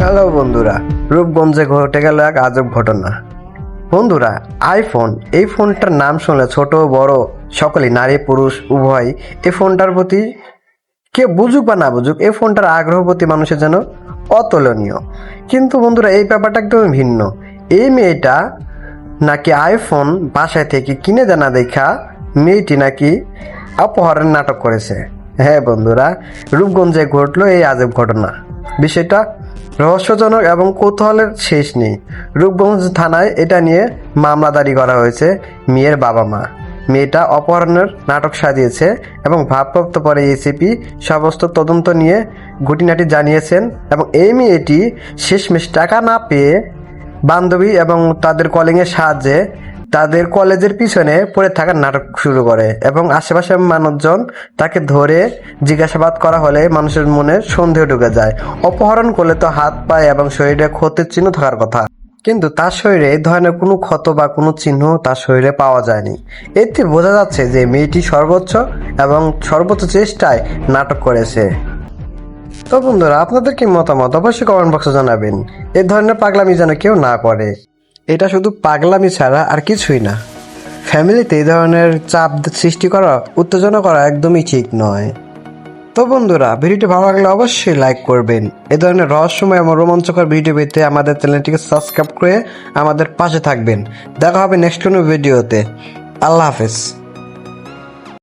Hello বন্ধুরা, রূপগঞ্জে ঘটে গেল এক আজব ঘটনা। বন্ধুরা আইফোন এই ফোনটার নাম শুনলে ছোট, বড়, সকলেই নারী, পুরুষ, উভয়, এই ফোনটার প্রতি কে বুঝুক বা না বুঝুক, এই ফোনটার আগ্রহ প্রতি মানুষের যেন অতুলনীয়। কিন্তু বন্ধুরা, এই ব্যাপারটা একদম ভিন্ন। এই মেয়েটা নাকি আইফোন বাসায় থেকে কিনে জানা দেখা মেয়েটি নাকি অপহরণ নাটক করেছে। হ্যাঁ বন্ধুরা, রূপগঞ্জে ঘটলো এই আজব ঘটনা। বিষয়টা রহস্যজনক এবং কৌতূহলের শেষ নেই। রূপগঞ্জ থানায় এটা নিয়ে মামলা দাঁড়ি করা হয়েছে মেয়ের বাবা মা। মেয়েটা অপহরণের নাটক সাজিয়েছে এবং ভাবপ্রাপ্ত পরে এসিপি সমস্ত তদন্ত নিয়ে ঘুটিনাটি জানিয়েছেন এবং এই মেয়েটি শেষমেশ টাকা না পেয়ে বান্ধবী এবং তাদের কলিংয়ের সাহায্যে তাদের কলেজের পিছনে পড়ে থাকার নাটক শুরু করে এবং আশেপাশের মানুষজন তাকে ধরে জিজ্ঞাসাবাদ করা হলে মানুষের মনে সন্দেহ ঢুকে যায়। অপহরণ করলে তো হাত, পায়ে এবং শরীরে ক্ষতির চিহ্ন থাকার কথা। কিন্তু তার শরীরে এই ধরনের কোনো ক্ষত বা কোনো চিহ্ন তার শরীরে পাওয়া যায়নি। এতে বোঝা যাচ্ছে যে মেয়েটি সর্বোচ্চ এবং সর্বোচ্চ চেষ্টায় নাটক করেছে। তো বন্ধুরা, আপনাদের কি মতামত? অবশ্যই কমেন্ট বক্সে জানাবেন। এই ধরনের পাগলামি যেন কেউ না করে। এটা শুধু পাগলামি ছাড়া আর কিছুই না। ফ্যামিলিতে এই ধরনের চাপ সৃষ্টি করা, উত্তেজনা করা একদমই ঠিক নয়। তো বন্ধুরা, ভিডিওটি ভালো লাগলে অবশ্যই লাইক করবেন। এ ধরনের রহস্যময় এবং রোমাঞ্চকর ভিডিও পেতে আমাদের চ্যানেলটিকে সাবস্ক্রাইব করে আমাদের পাশে থাকবেন। দেখা হবে নেক্সট কোনো ভিডিওতে। আল্লাহ হাফেজ।